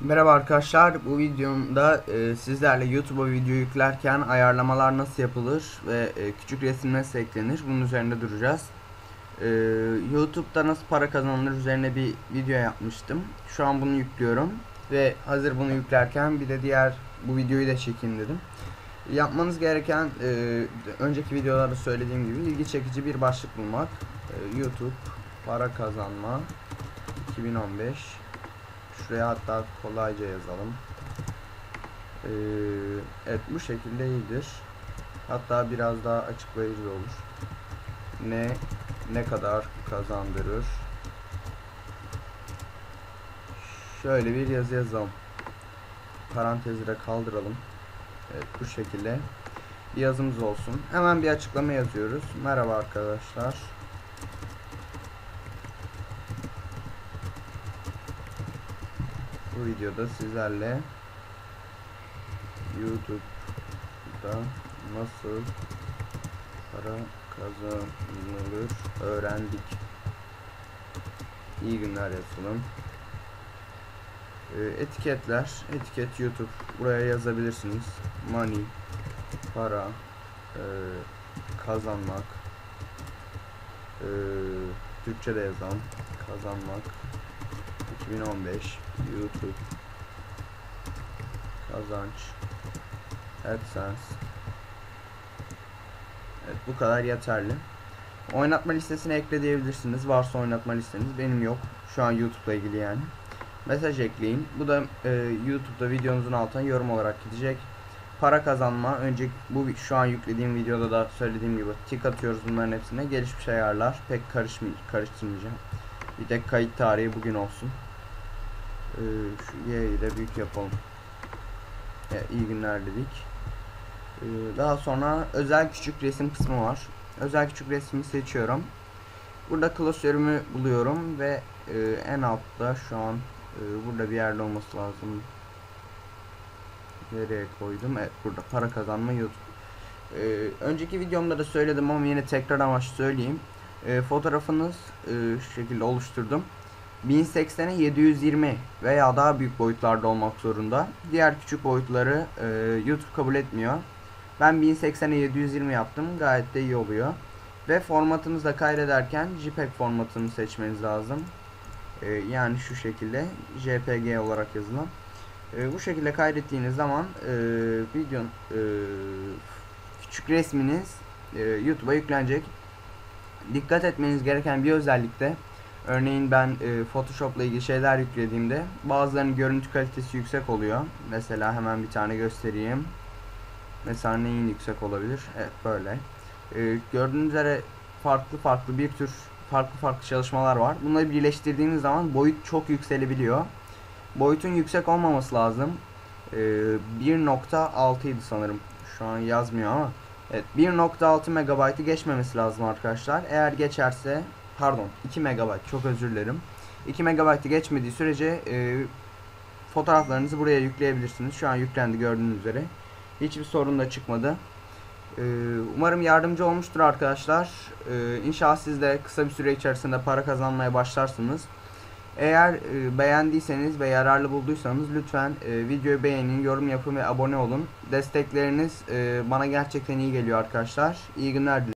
Merhaba arkadaşlar bu videomda e, sizlerle YouTube'a video yüklerken ayarlamalar nasıl yapılır ve e, küçük resim nasıl eklenir bunun üzerinde duracağız. E, YouTube'da nasıl para kazanılır üzerine bir video yapmıştım. Şu an bunu yüklüyorum ve hazır bunu yüklerken bir de diğer bu videoyu da çekeyim dedim. Yapmanız gereken e, önceki videolarda söylediğim gibi ilgi çekici bir başlık bulmak. E, YouTube para kazanma 2015 Şuraya hatta kolayca yazalım. Ee, evet bu şekilde iyidir. Hatta biraz daha açıklayıcı olur. Ne ne kadar kazandırır? Şöyle bir yazı yazalım. Parantezi de kaldıralım. Evet bu şekilde bir yazımız olsun. Hemen bir açıklama yazıyoruz. Merhaba arkadaşlar. Bu videoda sizlerle YouTube'da nasıl para kazanılır öğrendik. İyi günler yazalım. Ee, etiketler, etiket YouTube. Buraya yazabilirsiniz. Money, para, e, kazanmak. E, Türkçe de yazalım. Kazanmak. 2015 YouTube kazanç AdSense Evet bu kadar yeterli. Oynatma listesine ekle diyebilirsiniz. Varsa oynatma listeniz. Benim yok. Şu an YouTube'la ilgili yani. Mesaj ekleyin. Bu da e, YouTube'da videonuzun altına yorum olarak gidecek. Para kazanma. Önce bu şu an yüklediğim videoda da söylediğim gibi tik atıyoruz bunların hepsine. Gelişmiş ayarlar. Pek karışmay karıştırmayacağım. Bir tek kayıt tarihi bugün olsun. Ee, şu Y'yi de büyük yapalım. Evet, iyi günler dedik. Ee, daha sonra özel küçük resim kısmı var. Özel küçük resmi seçiyorum. Burada klasörümü buluyorum ve e, en altta şu an e, burada bir yerde olması lazım. Nereye koydum? Evet burada para kazanma YouTube. Ee, önceki videomda da söyledim ama yine tekrar amaç söyleyeyim. E, fotoğrafınız e, şu şekilde oluşturdum. 1080'e 720 veya daha büyük boyutlarda olmak zorunda. Diğer küçük boyutları e, YouTube kabul etmiyor. Ben 1080'e 720 yaptım. Gayet de iyi oluyor. Ve formatınızı da kaydederken JPEG formatını seçmeniz lazım. E, yani şu şekilde JPG olarak yazılan. E, bu şekilde kaydettiğiniz zaman e, video e, küçük resminiz e, YouTube'a yüklenecek. Dikkat etmeniz gereken bir özellik de Örneğin ben e, Photoshop'la ilgili şeyler yüklediğimde bazılarının görüntü kalitesi yüksek oluyor. Mesela hemen bir tane göstereyim. Mesela neyin yüksek olabilir? Evet böyle. E, gördüğünüz üzere farklı farklı bir tür farklı farklı çalışmalar var. Bunları birleştirdiğiniz zaman boyut çok yükselebiliyor. Boyutun yüksek olmaması lazım. E, 1.6 idi sanırım. Şu an yazmıyor ama. Evet 1.6 MB'ı geçmemesi lazım arkadaşlar. Eğer geçerse pardon 2 MB çok özür dilerim. 2 MB'ı geçmediği sürece e, fotoğraflarınızı buraya yükleyebilirsiniz. Şu an yüklendi gördüğünüz üzere. Hiçbir sorun da çıkmadı. E, umarım yardımcı olmuştur arkadaşlar. E, inşallah siz de kısa bir süre içerisinde para kazanmaya başlarsınız. Eğer e, beğendiyseniz ve yararlı bulduysanız lütfen e, videoyu beğenin, yorum yapın ve abone olun. Destekleriniz e, bana gerçekten iyi geliyor arkadaşlar. İyi günler dilerim.